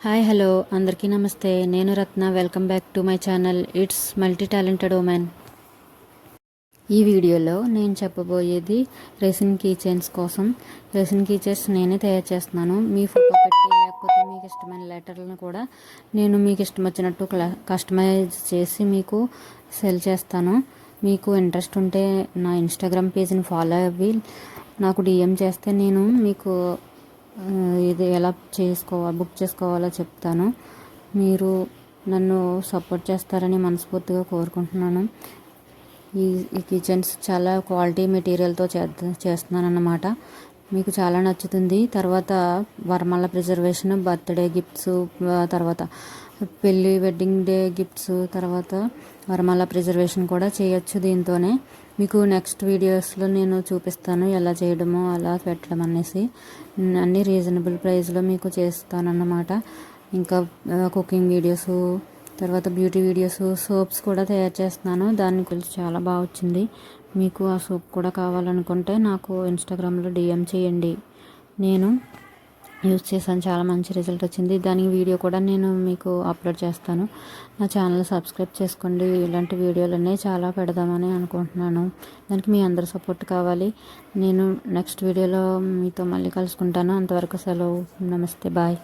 Hi hello. అందరికీ నమస్తే. నేను Ratna. Welcome back to my channel. It's multi talented women ఈ వీడియోలో నేను చెప్పబోయేది రెసిన్ కీ చైన్స్ కోసం. రెసిన్ కీ చైన్స్ నేనే తయారు చేస్తున్నాను. మీ ఫోటో పెట్టి లేకపోతే మీకు ఇష్టమైన లెటర్లను కూడా నేను మీకు ఇష్టం వచ్చినట్టు కస్టమైజ్ చేసి మీకు సెల్ చేస్తాను. మీకు ఇంట్రెస్ట్ ఉంటే నా ఇన్స్టాగ్రామ్ పేజ్ని ఫాలో అవ్వి. నాకు డిఎం చేస్తే నేను మీకు ఇది ఎలా చేసుకోవాలి బుక్ చేసుకోవాలో చెప్తాను. మీరు నన్ను సపోర్ట్ చేస్తారని మనస్ఫూర్తిగా కోరుకుంటున్నాను. ఈ ఈ కిచెన్స్ చాలా క్వాలిటీ మెటీరియల్తో చే చేస్తున్నాను అన్నమాట మీకు చాలా నచ్చుతుంది. తర్వాత వరమాల ప్రిజర్వేషన్ బర్త్డే గిఫ్ట్స్ తర్వాత పెళ్ళి వెడ్డింగ్ డే గిఫ్ట్స్ తర్వాత వరమాల ప్రిజర్వేషన్ కూడా చేయొచ్చు దీంతోనే. మీకు నెక్స్ట్ వీడియోస్లో నేను చూపిస్తాను ఎలా చేయడమో అలా పెట్టడం అనేసి. అన్ని రీజనబుల్ ప్రైస్లో మీకు చేస్తానన్నమాట. ఇంకా కుకింగ్ వీడియోస్ తర్వాత బ్యూటీ వీడియోస్ సోప్స్ కూడా తయారు చేస్తున్నాను. దాని గురించి చాలా బాగా వచ్చింది. మీకు ఆ సోప్ కూడా కావాలనుకుంటే నాకు ఇన్స్టాగ్రామ్లో డిఎం చేయండి. నేను యూజ్ చేశాను. చాలా మంచి రిజల్ట్ వచ్చింది. దానికి వీడియో కూడా నేను మీకు అప్లోడ్ చేస్తాను. నా ఛానల్ సబ్స్క్రైబ్ చేసుకోండి. ఇలాంటి వీడియోలన్నీ చాలా పెడదామని అనుకుంటున్నాను. దానికి మీ అందరి సపోర్ట్ కావాలి. నేను నెక్స్ట్ వీడియోలో మీతో మళ్ళీ కలుసుకుంటాను. అంతవరకు సెలవు. నమస్తే. బాయ్.